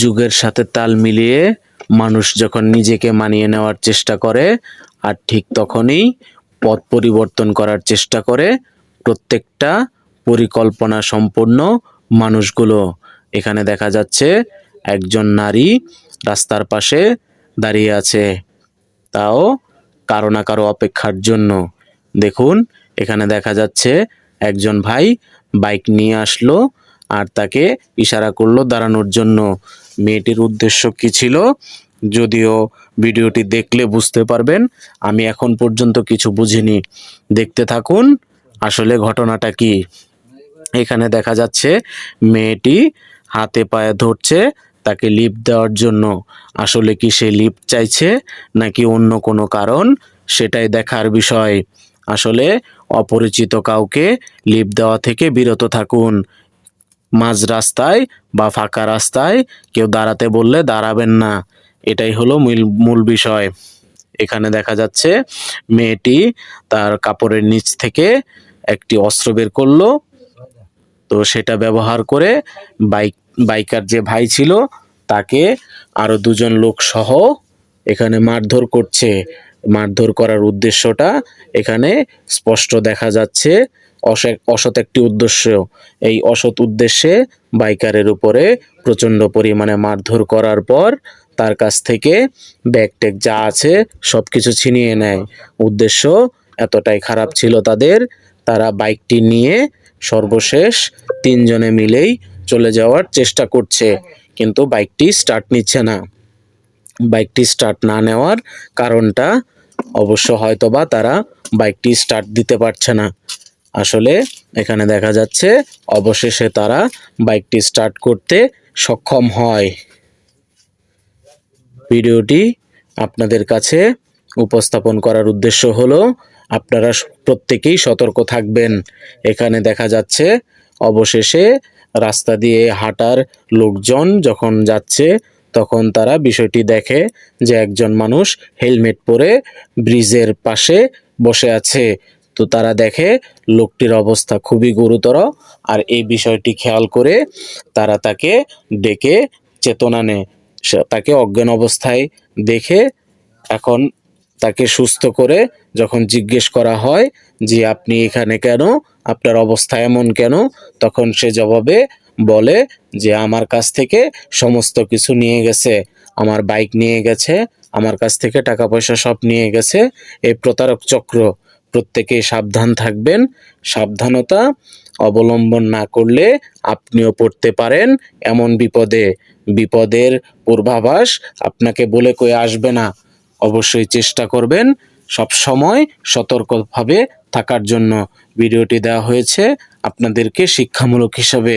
যুগের সাথে তাল মিলিয়ে মানুষ যখন নিজেকে মানিয়ে নেওয়ার চেষ্টা করে, আর ঠিক তখনই পথ পরিবর্তন করার চেষ্টা করে, প্রত্যেকটা পরিকল্পনা সম্পন্ন মানুষগুলো। এখানে দেখা যাচ্ছে একজন নারী রাস্তার পাশে দাঁড়িয়ে আছে, তাও কারও না কারও অপেক্ষার জন্য। দেখুন, এখানে দেখা যাচ্ছে একজন ভাই বাইক নিয়ে আসলো আর তাকে ইশারা করল দাঁড়ানোর জন্য। মেয়েটির উদ্দেশ্য কি ছিল? যদিও ভিডিওটি দেখলে বুঝতে পারবেন, আমি এখন পর্যন্ত কিছু বুঝিনি। দেখতে থাকুন, আসলে ঘটনাটা কি? এখানে দেখা যাচ্ছে, মেয়েটি হাতে পায়ে ধরছে, তাকে লিফট দেওয়ার জন্য। আসলে কি সে লিফট চাইছে, নাকি অন্য কোনো কারণ? সেটাই দেখার বিষয়। আসলে অপরিচিত কাউকে লিফট দেওয়া থেকে বিরত থাকুন। মাঝ রাস্তায় বা ফাঁকা রাস্তায় কেউ দাঁড়াতে বললে দাঁড়াবেন না। এটাই হলো মূল মূল বিষয়। এখানে দেখা যাচ্ছে মেয়েটি তার কাপড়ের নিচ থেকে একটি অস্ত্র বের করল। তো সেটা ব্যবহার করে বাইক, বাইকার যে ভাই ছিল তাকে আরও দুজন লোক সহ এখানে মারধর করছে। মারধর করার উদ্দেশ্যটা এখানে স্পষ্ট দেখা যাচ্ছে। অসে- অসৎ একটি উদ্দেশ্য। এই অসৎ উদ্দেশ্যে বাইকারের উপরে প্রচণ্ড পরিমাণে মারধর করার পর তার কাছ থেকে ব্যাগ ট্যাগ যা আছে সব কিছু ছিনিয়ে নেয়। উদ্দেশ্য এতটাই খারাপ ছিল তাদের। তারা বাইকটি নিয়ে সর্বশেষ তিনজনে মিলেই চলে যাওয়ার চেষ্টা করছে। কিন্তু বাইকটি স্টার্ট নিচ্ছে না। বাইকটি স্টার্ট না নেওয়ার কারণটা অবশ্য হয়তোবা তারা বাইকটি স্টার্ট দিতে পারছে না। আসলে এখানে দেখা যাচ্ছে অবশেষে তারা বাইকটি স্টার্ট করতে সক্ষম হয়। ভিডিওটি আপনাদের কাছে উপস্থাপন করার উদ্দেশ্য হলো, আপনারা প্রত্যেকেই সতর্ক থাকবেন। এখানে দেখা যাচ্ছে অবশেষে রাস্তা দিয়ে হাঁটার লোকজন যখন যাচ্ছে তখন তারা বিষয়টি দেখে যে একজন মানুষ হেলমেট পরে ব্রিজের পাশে বসে আছে। তো তারা দেখে লোকটির অবস্থা খুবই গুরুতর আর এই বিষয়টি খেয়াল করে তারা তাকে ডেকে চেতনা নেয়। তাকে অজ্ঞান অবস্থায় দেখে এখন তাকে সুস্থ করে যখন জিজ্ঞেস করা হয় যে, আপনি এখানে কেন? আপনার অবস্থা এমন কেন? তখন সে জবাবে বলে যে আমার কাছ থেকে সমস্ত কিছু নিয়ে গেছে। আমার বাইক নিয়ে গেছে, আমার কাছ থেকে টাকা পয়সা সব নিয়ে গেছে। এই প্রতারক চক্র, প্রত্যেকেই সাবধান থাকবেন। সাবধানতা অবলম্বন না করলে আপনিও পড়তে পারেন এমন বিপদে। বিপদের পূর্বাভাস আপনাকে বলে কয়ে আসবে না। অবশ্যই চেষ্টা করবেন সব সময় সতর্কভাবে থাকার জন্য। ভিডিওটি দেওয়া হয়েছে আপনাদেরকে শিক্ষামূলক হিসাবে।